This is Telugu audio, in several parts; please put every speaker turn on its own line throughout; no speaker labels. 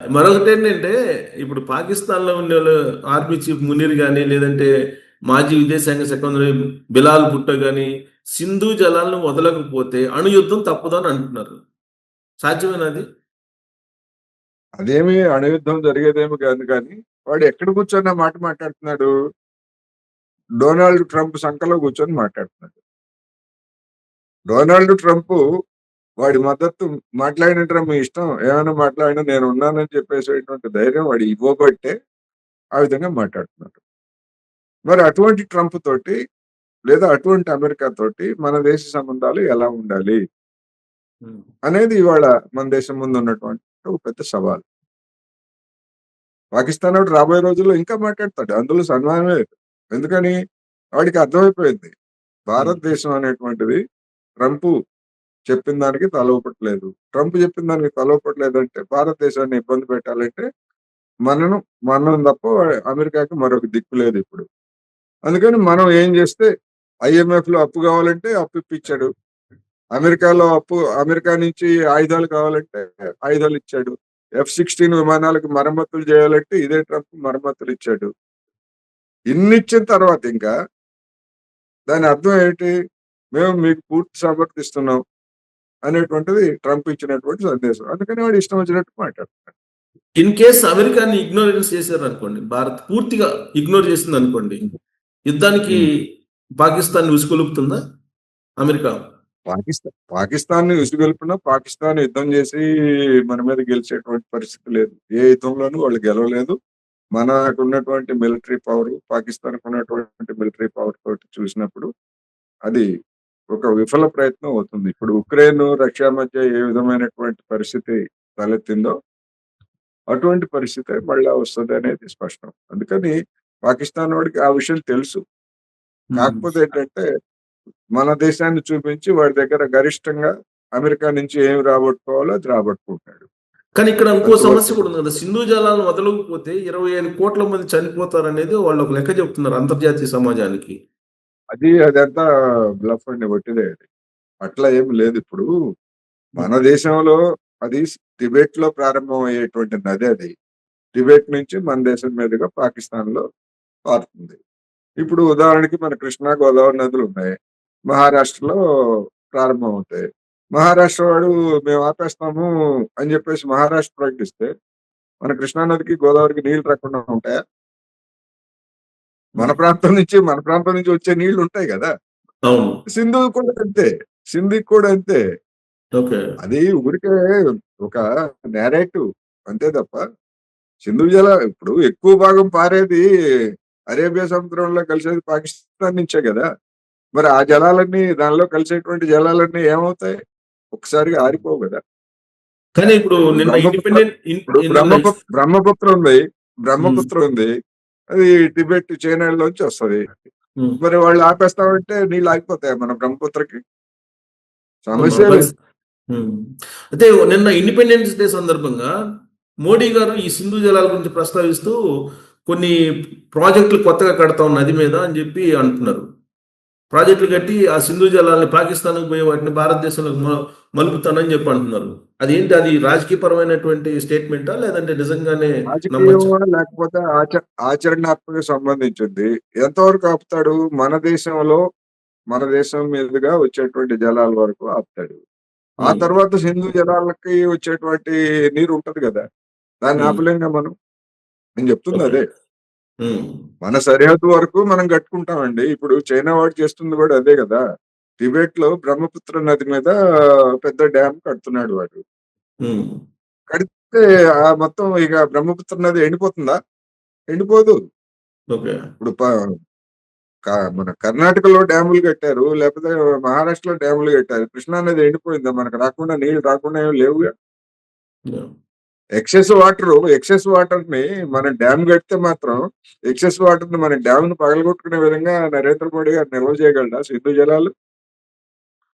మరొకటి ఏంటంటే ఇప్పుడు పాకిస్తాన్లో ఉండే వాళ్ళు ఆర్మీ చీఫ్ మునీర్ కానీ లేదంటే మాజీ విదేశాంగ సెక్రటరీ బిలాల్ పుట్ట కానీ సింధు జలాలను వదలకపోతే అణు యుద్ధం తప్పదని అంటున్నారు. సాధ్యమేనది
అదేమి అణుయుద్ధం జరిగేదేమి కాదు కానీ వాడు ఎక్కడ కూర్చొని మాట మాట్లాడుతున్నాడు? డొనాల్డ్ ట్రంప్ సంఖలో కూర్చొని మాట్లాడుతున్నాడు. డొనాల్డ్ ట్రంప్ వాడి మద్దతు మాట్లాడిన మీ ఇష్టం. ఏమైనా మాట్లాడినా నేను ఉన్నానని చెప్పేసేటువంటి ధైర్యం వాడు ఇవ్వబట్టే ఆ విధంగా మాట్లాడుతున్నాడు. మరి అటువంటి ట్రంప్ తోటి లేదా అటువంటి అమెరికా తోటి మన దేశ సంబంధాలు ఎలా ఉండాలి? అనేది ఇవాళ మన దేశం ముందు ఉన్నటువంటి ఒక పెద్ద సవాల్. పాకిస్తాన్ వాడు రాబోయే రోజుల్లో ఇంకా మాట్లాడతాడు. అందులో సన్మానమే లేదు. ఎందుకని? వాడికి అర్థమైపోయింది. భారతదేశం అనేటువంటిది ట్రంప్ చెప్పిన దానికి తలవపట్లేదు ట్రంప్ చెప్పిన దానికి తలవపట్లేదు అంటే భారతదేశాన్ని ఇబ్బంది పెట్టాలంటే మనను మనం తప్ప అమెరికాకి మరొక దిక్కు లేదు ఇప్పుడు. అందుకని మనం ఏం చేస్తే ఐఎంఎఫ్లో అప్పు కావాలంటే అప్పు ఇప్పించాడు అమెరికాలో అప్పు అమెరికా నుంచి ఆయుధాలు కావాలంటే ఆయుధాలు ఇచ్చాడు. ఎఫ్ సిక్స్టీన్ విమానాలకు మరమ్మతులు చేయాలంటే ఇదే ట్రంప్ మరమ్మతులు ఇచ్చాడు. ఇన్ని ఇచ్చిన తర్వాత ఇంకా దాని అర్థం ఏంటి? మేము మీకు పూర్తి సమర్థిస్తున్నాం. అనేటువంటిది ట్రంప్ ఇచ్చినటువంటి సందేశం. అందుకని వాడు ఇష్టం వచ్చినట్టు మాట్లాడుతున్నాడు.
ఇన్ కేస్ అమెరికాని ఇగ్నోరెన్స్ చేశారు అనుకోండి భారత్ పూర్తిగా ఇగ్నోర్ చేసింది అనుకోండి యుద్ధానికి పాకిస్తాన్ ఉసుకొలుపుతుందా అమెరికా?
పాకిస్తాన్ పాకిస్తాన్ విసుగొల్పినా పాకిస్తాన్ యుద్ధం చేసి మన మీద గెలిచేటువంటి పరిస్థితి లేదు. ఏ యుద్ధంలోనూ వాళ్ళు గెలవలేదు. మనకు ఉన్నటువంటి మిలిటరీ పవర్ పాకిస్తాన్ ఉన్నటువంటి మిలిటరీ పవర్ తోటి చూసినప్పుడు అది ఒక విఫల ప్రయత్నం అవుతుంది. ఇప్పుడు ఉక్రెయిన్ రష్యా మధ్య ఏ విధమైనటువంటి పరిస్థితి తలెత్తిందో అటువంటి పరిస్థితి మళ్ళా వస్తుంది అనేది స్పష్టం. అందుకని పాకిస్తాన్ వాడికి ఆ విషయం తెలుసు. కాకపోతే ఏంటంటే మన దేశాన్ని చూపించి వాడి దగ్గర గరిష్టంగా అమెరికా నుంచి ఏమి రాబట్టుకోవాలో అది రాబట్టుకుంటాడు
కానీ ఇక్కడ ఇంకో సమస్య కూడా ఉంది కదా. సింధు జలాలను వదలకపోతే ఇరవై ఐదు కోట్ల మంది చనిపోతారు అనేది వాళ్ళు ఒక లెక్క చెప్తున్నారు అంతర్జాతీయ సమాజానికి.
అది అదంతా బ్లఫ్ అండి ఒట్టిదే అది. అట్లా ఏం లేదు ఇప్పుడు. మన దేశంలో అది టిబెట్లో ప్రారంభం అయ్యేటువంటి నది అది. టిబెట్ నుంచి మన దేశం మీదుగా పాకిస్తాన్లో పారుతుంది. ఇప్పుడు ఉదాహరణకి మన కృష్ణా గోదావరి నదులు ఉన్నాయి. మహారాష్ట్రలో ప్రారంభం అవుతాయి మహారాష్ట్ర వాడు మేము ఆపేస్తాము అని చెప్పేసి మహారాష్ట్ర ప్రకటిస్తే మన కృష్ణా నదికి గోదావరికి నీళ్ళు రాకుండా ఉంటాయా? మన ప్రాంతం నుంచి మన ప్రాంతం నుంచి వచ్చే నీళ్ళు ఉంటాయి కదా. సింధు కూడా అంతే. సింధుకి కూడా అంతే. అది ఊరికే ఒక నేరేటివ్ అంతే తప్ప సింధు జల ఇప్పుడు ఎక్కువ భాగం పారేది అరేబియా సముద్రంలో కలిసేది పాకిస్తాన్ నుంచే కదా. మరి ఆ జలాలన్నీ దానిలో కలిసేటువంటి జలాలన్నీ ఏమవుతాయి? ఒకసారిగా ఆరిపోవు కదా.
కానీ ఇప్పుడు
బ్రహ్మపుత్ర ఉంది. బ్రహ్మపుత్ర ఉంది. అది టిబెట్ చైనాలోంచి వస్తది. మరి వాళ్ళు ఆపేస్తామంటే నీళ్ళు ఆగిపోతాయి మన బ్రహ్మపుత్రకి? సమస్య.
అయితే నిన్న ఇండిపెండెన్స్ డే సందర్భంగా మోడీ గారు ఈ సింధు జలాల గురించి ప్రస్తావిస్తూ కొన్ని ప్రాజెక్టులు కొత్తగా కడతా ఉన్న నది మీద అని చెప్పి అంటున్నారు. ప్రాజెక్టులు కట్టి ఆ సింధు జలాలని పాకిస్తాన్కి పోయి వాటిని భారతదేశంలోకి మ- మలుపుతానని చెప్పి అంటున్నారు. అదేంటి? అది రాజకీయపరమైనటువంటి స్టేట్మెంటా? లేదంటే నిజంగానే
లేకపోతే ఆచ ఆచరణాత్మక సంబంధించింది. ఎంతవరకు ఆపుతాడు? మన దేశంలో మన దేశం మీదుగా వచ్చేటువంటి జలాల వరకు ఆపుతాడు. ఆ. తర్వాత సింధు జలాలకి వచ్చేటువంటి నీరు ఉంటది కదా? దాన్ని. ఆపలేంగా మనం? నేను చెప్తుంది అదే. మన సరిహద్దు వరకు మనం కట్టుకుంటామండి. ఇప్పుడు చైనా వాడు చేస్తుంది కూడా అదే కదా. టిబెట్లో బ్రహ్మపుత్ర నది మీద పెద్ద డ్యామ్ కడుతున్నాడు వాడు. కడితే ఆ మొత్తం ఇక బ్రహ్మపుత్ర నది ఎండిపోతుందా? ఎండిపోదు. ఇప్పుడు మన కర్ణాటకలో డ్యాములు కట్టారు. లేకపోతే మహారాష్ట్రలో డ్యాములు కట్టారు. కృష్ణా నది ఎండిపోయిందా? మనకు రాకుండా నీళ్ళు రాకుండా ఏం లేవుగా? ఎక్సెస్ వాటర్ ఎక్సెస్ వాటర్ని మనం డ్యామ్ కడితే మాత్రం ఎక్సెస్ వాటర్ని మన డ్యామ్ని పగలగొట్టుకునే విధంగా నరేంద్ర మోడీ గారు నిల్వ చేయగలరా సింధు జలాలు?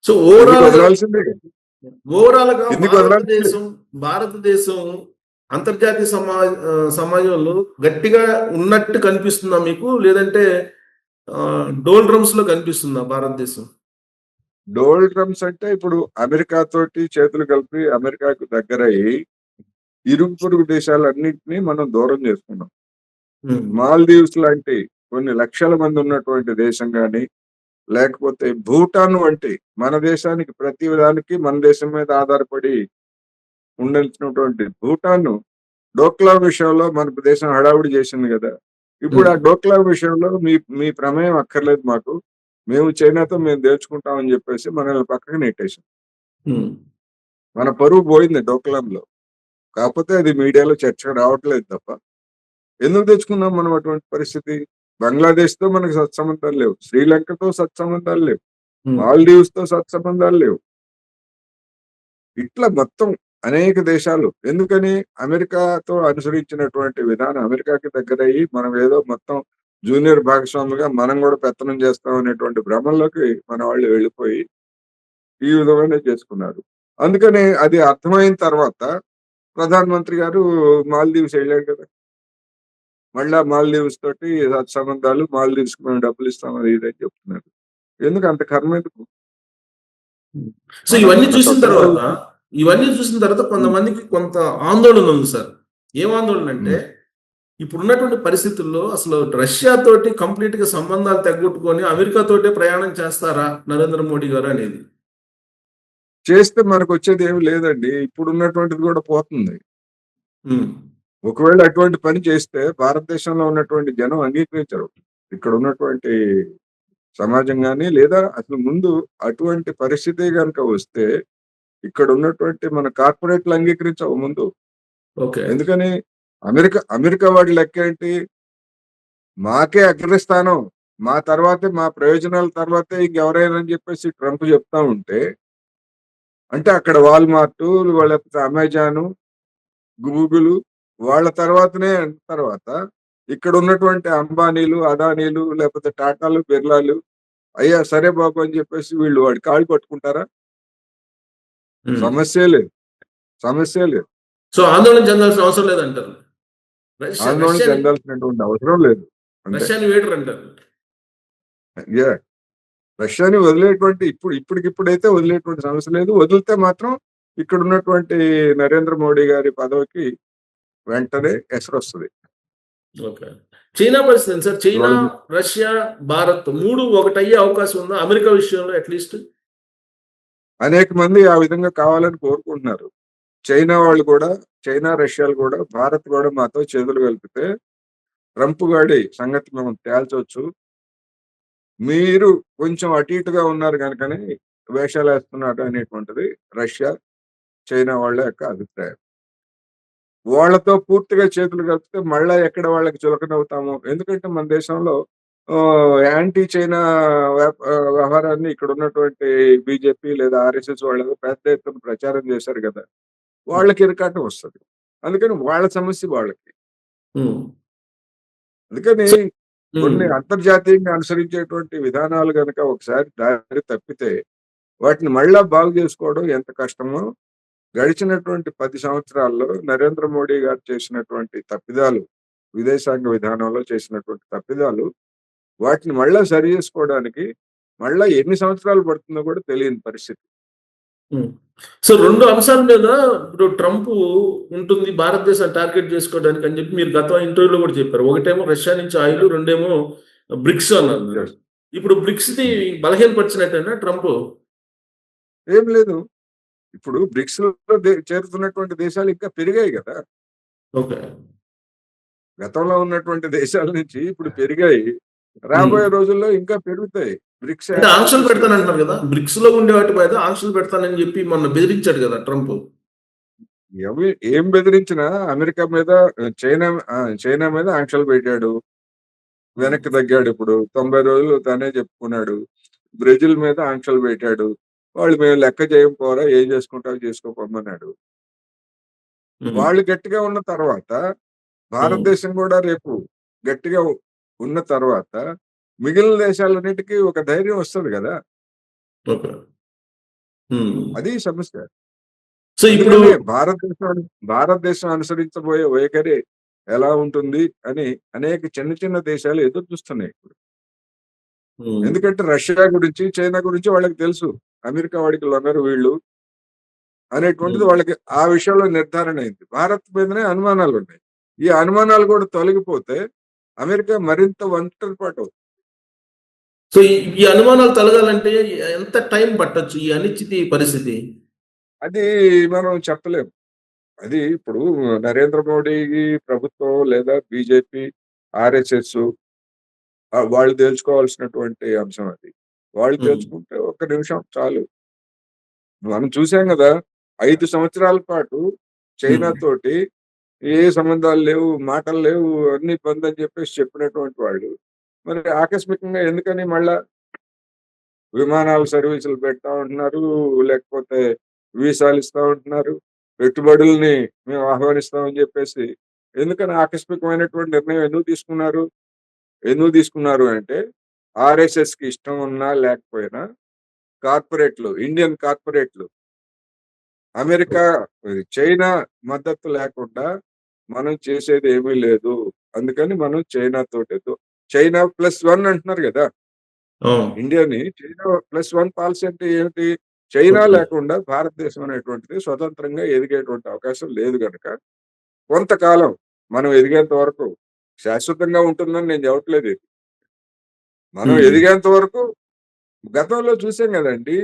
సో ఓవరాల్
వదలాల్సిందే? ఓవరాల్గా
భారతదేశం భారతదేశం అంతర్జాతీయ సమాజ సమాజంలో గట్టిగా ఉన్నట్టు కనిపిస్తుందా మీకు? లేదంటే డోల్ డ్రమ్స్లో కనిపిస్తుందా భారతదేశం?
డోల్ డ్రమ్స్ అంటే ఇప్పుడు అమెరికా తోటి చేతులు కలిపి అమెరికాకు దగ్గరయ్యి ఇరుగు పొరుగు దేశాలన్నింటినీ మనం దూరం చేసుకున్నాం. మాల్దీవ్స్ లాంటి కొన్ని లక్షల మంది ఉన్నటువంటి దేశం కానీ లేకపోతే భూటాన్ వంటి మన దేశానికి ప్రతి దానికి మన దేశం మీద ఆధారపడి ఉండాల్సినటువంటి భూటాన్ డోక్లా విషయంలో మన దేశం హడావుడి చేసింది కదా. ఇప్పుడు ఆ డోక్లా విషయంలో మీ మీ ప్రమేయం అక్కర్లేదు మాకు. మేము చైనాతో మేము దేర్చుకుంటామని చెప్పేసి మనల్ని పక్కకి నెట్టేసాం మన పరువు పోయింది డోక్లాంలో. కాకపోతే అది మీడియాలో చర్చకు రావట్లేదు తప్ప. ఎందుకు తెచ్చుకున్నాం మనం అటువంటి పరిస్థితి? బంగ్లాదేశ్తో మనకు సత్సంబంధాలు లేవు. శ్రీలంకతో సత్సంబంధాలు లేవు. మాల్దీవ్స్తో సత్సంబంధాలు లేవు. ఇట్లా మొత్తం అనేక దేశాలు. ఎందుకని? అమెరికాతో అనుసరించినటువంటి విధానం అమెరికాకి దగ్గరయ్యి మనం ఏదో మొత్తం జూనియర్ భాగస్వామిగా మనం కూడా పెత్తనం చేస్తాం అనేటువంటి భ్రమంలోకి మన వాళ్ళు వెళ్ళిపోయి ఈ విధంగానే చేసుకున్నారు. అందుకని అది అర్థమైన తర్వాత ప్రధానమంత్రి గారు మాల్దీవ్స్ వెళ్ళాడు కదా. మళ్ళా మాల్దీవ్స్ తోటి సంబంధాలు మాల్దీవ్స్ మేము డబ్బులు ఇస్తాం అది ఇది అని చెప్తున్నారు. ఎందుకు అంత కర్మ ఎందుకు?
సో ఇవన్నీ చూసిన తర్వాత ఇవన్నీ చూసిన తర్వాత కొంతమందికి కొంత ఆందోళన ఉంది సార్. ఏం ఆందోళన అంటే ఇప్పుడు ఉన్నటువంటి పరిస్థితుల్లో అసలు రష్యా తోటి కంప్లీట్గా సంబంధాలు తగ్గొట్టుకొని అమెరికా తోటే ప్రయాణం చేస్తారా నరేంద్ర మోడీ గారు అనేది?
చేస్తే మనకు వచ్చేది ఏమి లేదండి. ఇప్పుడు ఉన్నటువంటిది కూడా పోతుంది. ఒకవేళ అటువంటి పని చేస్తే భారతదేశంలో ఉన్నటువంటి జనం అంగీకరించరు. ఇక్కడ ఉన్నటువంటి సమాజం కానీ లేదా అసలు ముందు అటువంటి పరిస్థితి కనుక వస్తే ఇక్కడ ఉన్నటువంటి మన కార్పొరేట్లు అంగీకరించవు ముందు.
ఓకే.
ఎందుకని? అమెరికా అమెరికా వాడి లెక్క ఏంటి? మాకే అగ్రస్థానం. మా తర్వాతే మా ప్రయోజనాల తర్వాతే ఇంకెవరైనా అని చెప్పేసి ట్రంప్ చెప్తా ఉంటే అంటే అక్కడ వాల్మార్ట్ లేకపోతే అమెజాన్ గూగుల్ వాళ్ళ తర్వాతనే తర్వాత ఇక్కడ ఉన్నటువంటి అంబానీలు అదానీలు లేకపోతే టాటాలు బిర్లాలు అయ్యా సరే బాబు అని చెప్పేసి వీళ్ళు వాడి కాళ్ళు పట్టుకుంటారా. సమస్య లేదు. సమస్య లేదు.
సో ఆందోళన చెందాల్సిన అవసరం లేదంటారు.
ఆందోళన చెందాల్సినటువంటి అవసరం లేదు.
రష్యాని వేటర్ అంటారు
యా. రష్యాని వదిలేటువంటి ఇప్పుడు ఇప్పటికిప్పుడైతే వదిలేటువంటి సమస్య లేదు. వదిలితే మాత్రం ఇక్కడ ఉన్నటువంటి నరేంద్ర మోడీ గారి పదవికి వెంటనే ఎసరు వస్తుంది.
ఓకే. చైనా పరిస్థితి సార్? చైనా రష్యా భారత్ మూడు ఒకటి అయ్యే అవకాశం ఉందా? అమెరికా విషయంలో అట్లీస్ట్
అనేక మంది ఆ విధంగా కావాలని కోరుకుంటున్నారు. చైనా వాళ్ళు కూడా చైనా రష్యాలు కూడా భారత్ కూడా మాతో చేతులు కలిపితే ట్రంప్ గాడి సంగతి మేము తేల్చవచ్చు. మీరు కొంచెం అటు ఇటుగా ఉన్నారు కనుకనే వేషాలు వేస్తున్నారు అనేటువంటిది రష్యా చైనా వాళ్ళ యొక్క అభిప్రాయం వాళ్ళతో పూర్తిగా చేతులు కలిపితే మళ్ళా ఎక్కడ వాళ్ళకి చులకనవుతాము ఎందుకంటే మన దేశంలో యాంటీ చైనా వ్యవహారాన్ని ఇక్కడ ఉన్నటువంటి బీజేపీ లేదా ఆర్ఎస్ఎస్ వాళ్ళు పెద్ద ఎత్తున ప్రచారం చేశారు కదా వాళ్ళకి ఇరకాటం వస్తుంది అందుకని వాళ్ళ సమస్య వాళ్ళకి. అందుకని. కొన్ని అంతర్జాతీయంగా అనుసరించేటువంటి విధానాలు గనక ఒకసారి దారి తప్పితే వాటిని మళ్ళా బాగు చేసుకోవడం ఎంత కష్టమో గడిచినటువంటి పది సంవత్సరాల్లో నరేంద్ర మోడీ గారు చేసినటువంటి తప్పిదాలు విదేశాంగ విధానంలో చేసినటువంటి తప్పిదాలు వాటిని మళ్ళా సరి చేసుకోవడానికి మళ్ళా ఎన్ని సంవత్సరాలు పడుతుందో కూడా తెలియని పరిస్థితి.
సో రెండు అంశాల మీద ఇప్పుడు ట్రంప్ ఉంటుంది భారతదేశాన్ని టార్గెట్ చేసుకోవడానికి అని చెప్పి మీరు గత ఇంటర్వ్యూలో కూడా చెప్పారు. ఒకటేమో రష్యా నుంచి ఆయిల్ రెండేమో బ్రిక్స్ అన్నారు. ఇప్పుడు బ్రిక్స్ ది బలహీనపరిచినట్టేనా ట్రంప్?
ఏం లేదు. ఇప్పుడు బ్రిక్స్లో చేరుతున్నటువంటి దేశాలు ఇంకా పెరిగాయి కదా.
ఓకే.
గతంలో ఉన్నటువంటి దేశాల నుంచి ఇప్పుడు పెరిగాయి. రాబోయే రోజుల్లో ఇంకా పెరుగుతాయి. బ్రిక్స్
అంటే ఆంక్షలు పెడతానంటున్నారు కదా. బ్రిక్స్లో ఉండే వాటి మీద ఆంక్షలు పెడతానని చెప్పి మొన్న బెదిరించాడు కదా ట్రంప్.
ఎవి- ఏం బెదిరించినా అమెరికా మీద చైనా చైనా మీద ఆంక్షలు పెట్టాడు. వెనక్కి తగ్గాడు ఇప్పుడు. తొంభై రోజులు తనే చెప్పుకున్నాడు. బ్రెజిల్ మీద ఆంక్షలు పెట్టాడు. వాళ్ళు మేము లెక్క చేయం పోరా ఏం చేసుకుంటావు చేసుకోపోమన్నాడు.
ఉమ్.
వాళ్ళు గట్టిగా ఉన్న తర్వాత భారతదేశం కూడా రేపు గట్టిగా ఉన్న తర్వాత మిగిలిన దేశాలన్నిటికీ ఒక ధైర్యం వస్తుంది కదా. అది సమస్య
సో ఇప్పుడు
భారతదేశం భారతదేశం అనుసరించబోయే వైఖరి ఎలా ఉంటుంది అని అనేక చిన్న చిన్న దేశాలు ఎదురు చూస్తున్నాయి ఇప్పుడు. ఎందుకంటే రష్యా గురించి చైనా గురించి వాళ్ళకి తెలుసు అమెరికా వాడికి లొంగరు వీళ్ళు అనేటువంటిది. వాళ్ళకి ఆ విషయంలో నిర్ధారణ అయింది భారత్ మీదనే అనుమానాలు ఉన్నాయి ఈ అనుమానాలు కూడా తొలగిపోతే అమెరికా మరింత ఒంటరి పాటు అవుతుంది.
సో ఈ అనుమానాలు తొలగాలంటే ఎంత టైం పట్టొచ్చు ఈ అనిశ్చితి పరిస్థితి
అది మనం చెప్పలేం అది ఇప్పుడు నరేంద్ర మోడీ ప్రభుత్వం లేదా బీజేపీ ఆర్ఎస్ఎస్ వాళ్ళు తేల్చుకోవాల్సినటువంటి అంశం అది వాళ్ళు. తేల్చుకుంటే ఒక్క నిమిషం చాలు మనం చూసాం కదా ఐదు సంవత్సరాల పాటు చైనా. తోటి ఏ సంబంధాలు లేవు మాటలు లేవు అన్ని బంద్ అని చెప్పేసి చెప్పినటువంటి వాళ్ళు మరి ఆకస్మికంగా ఎందుకని మళ్ళా విమానాలు సర్వీసులు పెడతా ఉంటున్నారు లేకపోతే వీసాలు ఇస్తా ఉంటున్నారు? పెట్టుబడుల్ని మేము ఆహ్వానిస్తామని చెప్పేసి ఎందుకని ఆకస్మికమైనటువంటి నిర్ణయం ఎందుకు తీసుకున్నారు? ఎందుకు తీసుకున్నారు అంటే ఆర్ఎస్ఎస్కి ఇష్టం ఉన్నా లేకపోయినా కార్పొరేట్లు ఇండియన్ కార్పొరేట్లు అమెరికా చైనా మద్దతు లేకుండా మనం చేసేది ఏమీ లేదు. అందుకని మనం చైనా తోటి చైనా ప్లస్ వన్ అంటున్నారు కదా. ఇండియాని చైనా ప్లస్ వన్ పాలసీ అంటే ఏమిటి చైనా. లేకుండా భారతదేశం అనేటువంటిది స్వతంత్రంగా ఎదిగేటువంటి అవకాశం లేదు కనుక కొంతకాలం మనం ఎదిగేంత వరకు శాశ్వతంగా ఉంటుందని నేను చెప్పట్లేదు ఇది మనం. ఎదిగేంత వరకు గతంలో చూసాం కదండి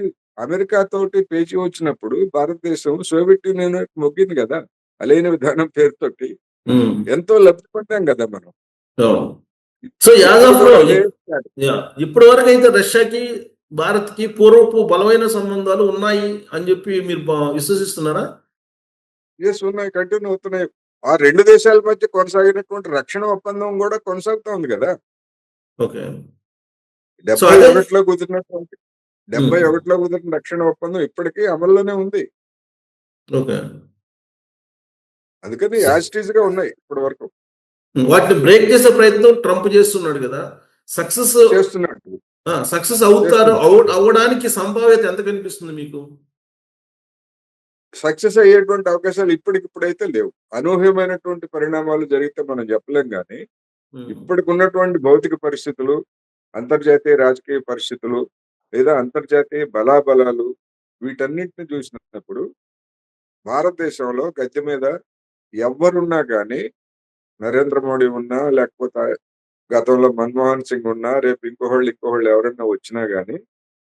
అమెరికా తోటి పేచి వచ్చినప్పుడు భారతదేశం సోవియట్ యూనియన్ మొగ్గింది కదా అలైన విధానం పేరుతోటి. ఎంతో లబ్ధి పొందాం కదా మనం.
సో యాజ్ ఆఫ్
ఇప్పుడు అదే
యా ఇప్పటి వరకు అయితే రష్యాకి భారత్కి పూర్వపు బలమైన సంబంధాలు ఉన్నాయి అని చెప్పి మీరు విశ్వసిస్తున్నారా?
ఎస్ ఉన్నాయి కంటిన్యూ అవుతున్నాయి. ఆ రెండు దేశాల మధ్య కొనసాగినటువంటి రక్షణ ఒప్పందం కూడా కొనసాగుతా ఉంది కదా
ఓకే
డెబ్బై ఒకటిలో కుదిరినటువంటి డెబ్బై ఒకటిలో కుదిరిన రక్షణ ఒప్పందం ఇప్పటికీ అమల్లోనే ఉంది.
ఓకే
అందుకని యాజిటీస్గా ఉన్నాయి ఇప్పటి వరకు
వాటిని బ్రేక్ చేసే ప్రయత్నం ట్రంప్ చేస్తున్నాడు కదా. సక్సెస్
చేస్తున్నట్టు
సక్సెస్ అవుతారు అవ- అవ్వడానికి సంభావ్యత ఎంత కనిపిస్తుంది మీకు?
సక్సెస్ అయ్యేటువంటి అవకాశాలు ఇప్పటికిప్పుడైతే లేవు. అనూహ్యమైనటువంటి పరిణామాలు జరిగితే మనం చెప్పలేం కానీ
ఉమ్.
ఇప్పటికి ఉన్నటువంటి భౌతిక పరిస్థితులు అంతర్జాతీయ రాజకీయ పరిస్థితులు లేదా అంతర్జాతీయ బలాబలాలు వీటన్నిటిని చూసినప్పుడు భారతదేశంలో గద్దె మీద ఎవరున్నా కానీ నరేంద్ర మోడీ ఉన్నా లేకపోతే గతంలో మన్మోహన్ సింగ్ ఉన్నా రేపు ఇంకోహళ్ళు ఇంకోహళ్ళు ఎవరైనా వచ్చినా కానీ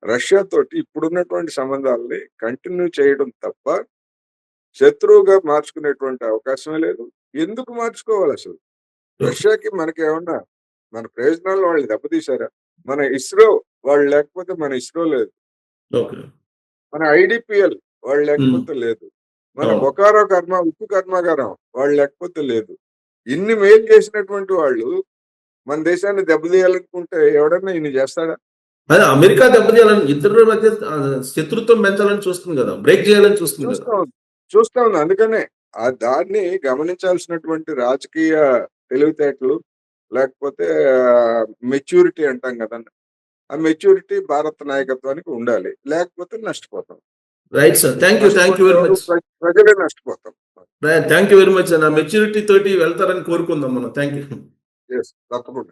రష్యా తోటి ఇప్పుడున్నటువంటి సంబంధాలని కంటిన్యూ చేయడం తప్ప శత్రువుగా మార్చుకునేటువంటి అవకాశమే లేదు. ఎందుకు మార్చుకోవాలి అసలు? రష్యాకి మనకి ఏమన్నా మన ప్రయోజనాలు వాళ్ళు దెబ్బతీశారా? మన ఇస్రో వాళ్ళు లేకపోతే మన ఇస్రో లేదు. మన ఐడిపిఎల్ వాళ్ళు లేకపోతే లేదు. మన. బొకారో కర్మ ఉప్పు కర్మాగారం వాళ్ళు లేకపోతే లేదు. ఇన్ని మేలు చేసినటువంటి వాళ్ళు మన దేశాన్ని దెబ్బతీయాలనుకుంటే ఎవడన్నా ఇన్ని చేస్తాడా?
అదే అమెరికా దెబ్బతీయాలని ఇద్దరి మధ్య శత్రుత్వం పెంచాలని చూస్తుంది కదా బ్రేక్ చేయాలని చూస్తుంది కదా.
చూస్తా ఉంది. చూస్తా ఉంది. అందుకనే ఆ దాన్ని గమనించాల్సినటువంటి రాజకీయ తెలివితేటలు లేకపోతే మెచ్యూరిటీ అంటాం కదండి. ఆ మెచ్యూరిటీ భారత నాయకత్వానికి ఉండాలి. లేకపోతే నష్టపోతాం.
Right sir thank you thank you very much
ప్ర- ప్రజలే నష్టపోతాం.
థ్యాంక్ యూ వెరీ మచ్ నా మెచ్యూరిటీ తోటి వెళ్తారని కోరుకుందాం మనం. థ్యాంక్ యూ
Yes, తప్పకుండా.